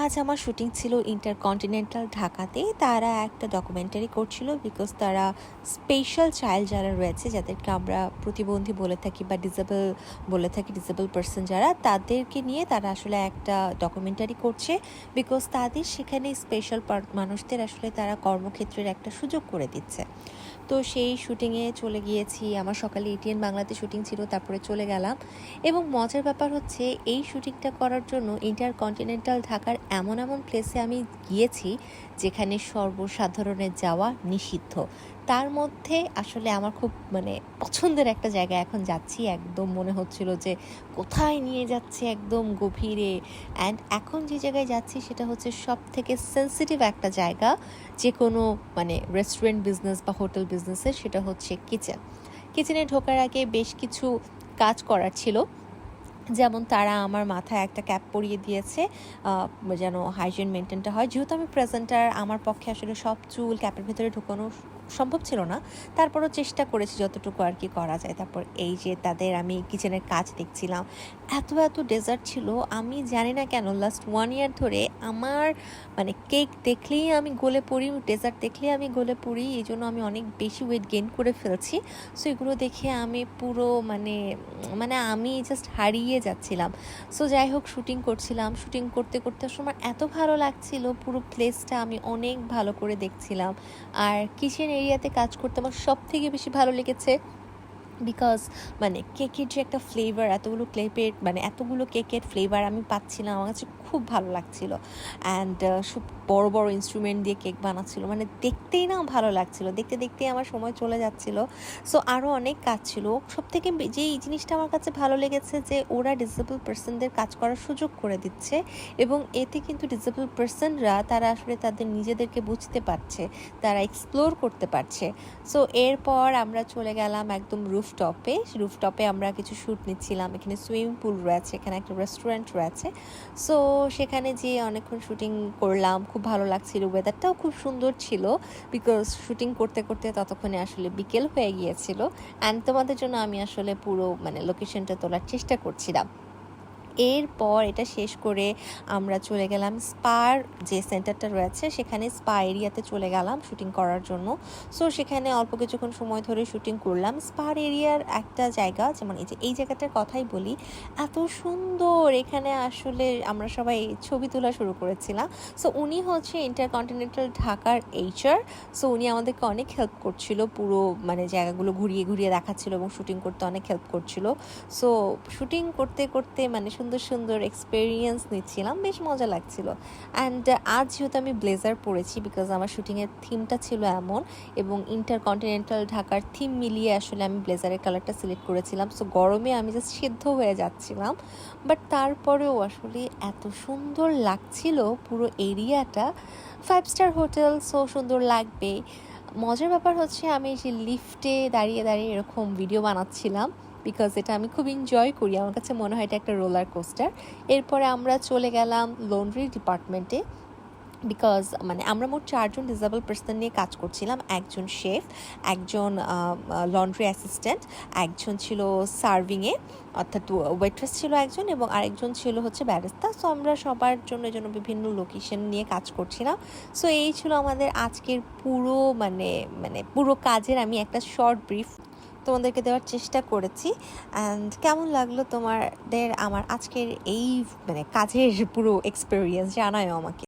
আজ আমার শুটিং ছিল ইন্টারকন্টিনেন্টাল ঢাকাতে। তারা একটা ডকুমেন্টারি করছিল বিকজ তারা স্পেশাল চাইল্ড যারা রয়েছে, যাদেরকে আমরা প্রতিবন্ধী বলে থাকি বা ডিসেবল বলে থাকি ডিসেবল পার্সন যারা, তাদেরকে নিয়ে তারা আসলে একটা ডকুমেন্টারি করছে বিকজ তাদের সেখানে স্পেশাল মানুষদের আসলে তারা কর্মক্ষেত্রের একটা সুযোগ করে দিচ্ছে। তো সেই শুটিংয়ে চলে গিয়েছি। আমার সকালে এটিএন বাংলাতে শুটিং ছিল, তারপরে চলে গেলাম। এবং মজার ব্যাপার হচ্ছে, এই শুটিংটা করার জন্য ইন্টারকন্টিনেন্টাল ঢাকার এমন এমন প্লেসে আমি গিয়েছি, যেখানে সর্বসাধারণের যাওয়া নিষিদ্ধ। তার মধ্যে আসলে আমার খুব মানে পছন্দের একটা জায়গা এখন যাচ্ছি। একদম মনে হচ্ছিল যে, কোথায় নিয়ে যাচ্ছে একদম গভীরে? অ্যান্ড এখন যে জায়গায় যাচ্ছি, সেটা হচ্ছে সব থেকে সেন্সিটিভ একটা জায়গা। যে কোনো মানে রেস্টুরেন্ট বিজনেস বা হোটেল বিজনেসের সেটা হচ্ছে কিচেন কিচেনে ঢোকার আগে বেশ কিছু কাজ করার ছিল। যেমন তারা আমার মাথায় একটা ক্যাপ পরিয়ে দিয়েছে যেন হাইজিন মেনটেনটা হয়। যেহেতু আমি প্রেজেন্টার আমার পক্ষে আসলে সব চুল ক্যাপের ভিতরে ঢুকানো সম্ভব ছিল না। তারপরও চেষ্টা করেছি যতটুকু আর কি করা যায়। তারপর এই যে তাদের আমি কিচেনের কাজ দেখছিলাম। এত এত ডেজার্ট ছিল। আমি জানি না কেন লাস্ট ওয়ান ইয়ার ধরে আমার মানে কেক দেখলেই আমি গলে পড়ি ডেজার্ট দেখলেই আমি গলে পড়ি। এই জন্য আমি অনেক বেশি ওয়েট গেইন করে ফেলছি। সো এগুলো দেখে আমি পুরো মানে মানে আমি জাস্ট হারিয়ে যাচ্ছিলাম। সো যাই হোক শুটিং করছিলাম। শুটিং করতে করতে সময় এত ভালো লাগছিল। পুরো প্লেসটা আমি অনেক ভালো করে দেখছিলাম। আর কিচেন এরিয়াতে কাজ করতে আমার সব থেকে বেশি ভালো লেগেছে। বিকজ মানে কেকের যে একটা ফ্লেভার এতগুলো ক্লেপের মানে এতগুলো কেকের ফ্লেভার আমি পাচ্ছিলাম, আমার কাছে খুব ভালো লাগছিল। অ্যান্ড সব বড় বড় ইনস্ট্রুমেন্ট দিয়ে কেক বানাচ্ছিল। মানে দেখতেই না ভালো লাগছিল। দেখতে দেখতেই আমার সময় চলে যাচ্ছিল। সো আরও অনেক কাজ ছিল। সব থেকে যে এই জিনিসটা আমার কাছে ভালো লেগেছে যে, ওরা ডিসেবল পার্সনদের কাজ করার সুযোগ করে দিচ্ছে এবং এতে কিন্তু ডিসেবল পার্সনরা তারা আসলে তাদের নিজেদেরকে বুঝতে পারছে, তারা এক্সপ্লোর করতে পারছে। সো এরপর আমরা চলে গেলাম একদম রুফটপে রুফটপে আমরা কিছু শ্যুট নিচ্ছিলাম। এখানে সুইমিং পুল রয়েছে, এখানে একটা রেস্টুরেন্ট রয়েছে। সো, সেখানে যেয়ে অনেকক্ষণ শ্যুটিং করলাম। খুব ভালো লাগছিল ওয়েদারটাও খুব সুন্দর ছিল বিকজ শ্যুটিং করতে করতে ততক্ষণে আসলে বিকেল হয়ে গিয়েছিল। অ্যান্ড তোমাদের জন্য আমি আসলে পুরো মানে লোকেশনটা তোলার চেষ্টা করছিলাম। এরপর এটা শেষ করে আমরা চলে গেলাম স্পার যে সেন্টারটা রয়েছে, সেখানে স্পা এরিয়াতে চলে গেলাম শুটিং করার জন্য। সো সেখানে অল্প কিছুক্ষণ সময় ধরে শুটিং করলাম। স্পার এরিয়ার একটা জায়গা, যেমন এই যে, এই জায়গাটার কথাই বলি, এত সুন্দর! এখানে আসলে আমরা সবাই ছবি তোলা শুরু করেছিলাম। সো উনি হচ্ছে ইন্টারকন্টিনেন্টাল ঢাকার এইচআর। সো উনি আমাদেরকে অনেক হেল্প করছিল, পুরো মানে জায়গাগুলো ঘুরিয়ে ঘুরিয়ে দেখাচ্ছিল এবং শুটিং করতে অনেক হেল্প করছিল। সো শুটিং করতে করতে মানে সুন্দর সুন্দর এক্সপিরিয়েন্স নিচ্ছিলাম, বেশ মজা লাগছিল। অ্যান্ড আজ যেহেতু আমি ব্লেজার পরেছি বিকজ আমার শুটিংয়ের থিমটা ছিল এমন এবং ইন্টারকন্টিনেন্টাল ঢাকার থিম মিলিয়ে আসলে আমি ব্লেজারের কালারটা সিলেক্ট করেছিলাম। সো গরমে আমি জাস্ট সিদ্ধ হয়ে যাচ্ছিলাম। বাট তারপরেও আসলে এত সুন্দর লাগছিল পুরো এরিয়াটা ফাইভ স্টার হোটেল সো সুন্দর লাগবে। মজার ব্যাপার হচ্ছে আমি যে লিফটে দাঁড়িয়ে দাঁড়িয়ে এরকম ভিডিও বানাচ্ছিলাম। বিকজ এটা আমি খুব এনজয় করি। আমার কাছে মনে হয় এটা একটা রোলার কোস্টার এরপরে আমরা চলে গেলাম লন্ড্রি ডিপার্টমেন্টে বিকজ মানে আমরা মোট চারজন ডিসেবল পার্সন নিয়ে কাজ করছিলাম। একজন শেফ একজন লন্ড্রি অ্যাসিস্ট্যান্ট একজন ছিল সার্ভিংয়ে অর্থাৎ ওয়েট্রেস ছিল একজন এবং আরেকজন ছিল হচ্ছে ব্যারিস্তা সো আমরা সবার জন্য জন্য বিভিন্ন লোকেশন নিয়ে কাজ করছিলাম। সো এই ছিল আমাদের আজকের পুরো মানে মানে পুরো কাজের আমি একটা শর্ট ব্রিফ তোমাদেরকে দেওয়ার চেষ্টা করেছি। অ্যান্ড কেমন লাগল তোমাদের আমার আজকের এই মানে কাজের পুরো এক্সপিরিয়েন্স জানায় আমাকে।